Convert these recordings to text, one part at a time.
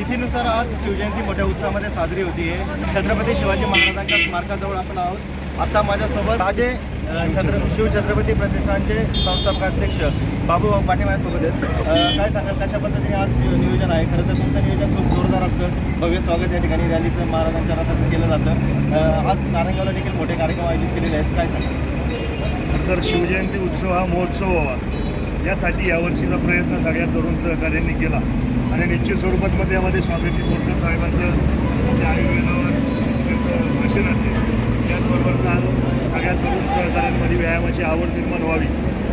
तिथीनुसार आज शिवजयंती मोठ्या उत्साहामध्ये साजरी होती. आहे छत्रपती शिवाजी महाराजांच्या स्मारकाजवळ आपण आहोत. आता माझ्यासोबत राजे छत्र शिवछत्रपती प्रतिष्ठानचे संस्थापक अध्यक्ष बाबू पाटील माझ्यासोबत आहेत. काय सांगाल कशा पद्धतीने आज नियोजन आहे? खरं तर तुमचं नियोजन खूप जोरदार असतं. भव्य स्वागत या ठिकाणी रॅलीचं महाराजांच्या रथाचं केलं जातं. आज नारायणगावला देखील मोठे कार्यक्रम आयोजित केलेले आहेत. काय सांगाल? तर शिवजयंती उत्सव हा महोत्सव व्हावा. यासाठी यावर्षीचा प्रयत्न सगळ्या तरुण सहकार्यांनी केला. आणि निश्चित स्वरूपात मध्ये यामध्ये स्वागती बोरकर साहेबांचं जे आयुर्वेदावर भाषण असेल. त्याचबरोबर काल सगळ्या तरुण सहकाऱ्यांमध्ये व्यायामाची आवड निर्माण व्हावी.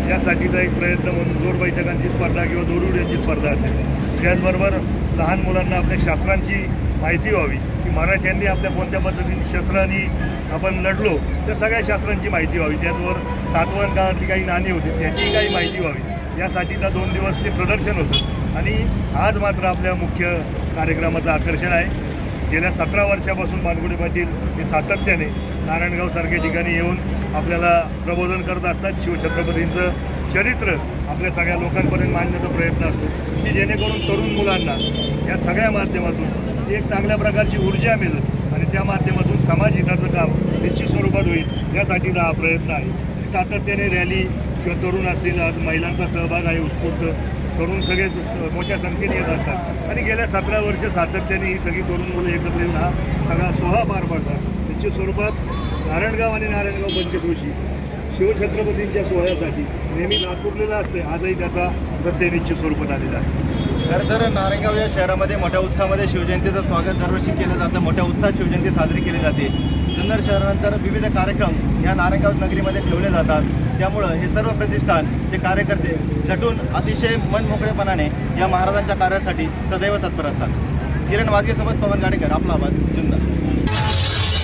यासाठीचा एक प्रयत्न म्हणून जोर बैठकांची स्पर्धा किंवा दोरउड्यांची स्पर्धा असेल. त्याचबरोबर लहान मुलांना आपल्या शास्त्रांची माहिती व्हावी. की मराठ्यांनी आपल्या कोणत्या पद्धतीने शस्त्रांनी आपण लढलो त्या सगळ्या शास्त्रांची माहिती व्हावी. त्याचबरोबर सातवन काळातली काही नाणी होती त्याचीही काही माहिती व्हावी. यासाठीचा दोन दिवस ते प्रदर्शन होतं. आणि आज मात्र आपल्या मुख्य कार्यक्रमाचं आकर्षण आहे. गेल्या सतरा वर्षापासून बानगुडे पाटील हे सातत्याने नारायणगावसारख्या ठिकाणी येऊन आपल्याला प्रबोधन करत असतात. शिवछत्रपतींचं चरित्र आपल्या सगळ्या लोकांपर्यंत मांडण्याचा प्रयत्न असतो. की जेणेकरून तरुण मुलांना या सगळ्या माध्यमातून एक चांगल्या प्रकारची ऊर्जा मिळेल आणि त्या माध्यमातून समाज हिताचं काम निश्चित स्वरूपात होईल यासाठीचा हा प्रयत्न आहे. सातत्याने रॅली किंवा तरुण असतील आज महिलांचा सहभाग आहे उत्स्फूर्त. तरुण सगळे स- मोठ्या संख्येने येत असतात. आणि गेल्या सतरा वर्ष सातत्याने ही सगळी तरुण मुलं एकत्र येऊन हा सगळा सोहळा पार पाडतात. त्यांच्या स्वरूपात नारायणगाव आणि नारायणगाव पंचक्रोशी शिवछत्रपतींच्या सोहळ्यासाठी नेहमी नागपूरलेला असते आजही त्याचा प्रत्यय निश्चित स्वरूपात आलेला आहे. खरं तर नारायणगाव या शहरामध्ये मोठ्या उत्साहामध्ये शिवजयंतीचं स्वागत दरवर्षी केलं जातं. मोठ्या उत्साहात शिवजयंती साजरी केली जाते. जुन्नर शहरानंतर विविध कार्यक्रम या नारायणगाव नगरीमध्ये ठेवले जातात. त्यामुळं हे सर्व प्रतिष्ठानचे कार्यकर्ते झटून अतिशय मनमोकळेपणाने या महाराजांच्या कार्यासाठी सदैव तत्पर असतात. किरण वाजगेसोबत पवन गाडेकर आपला आवाज जुन्नर.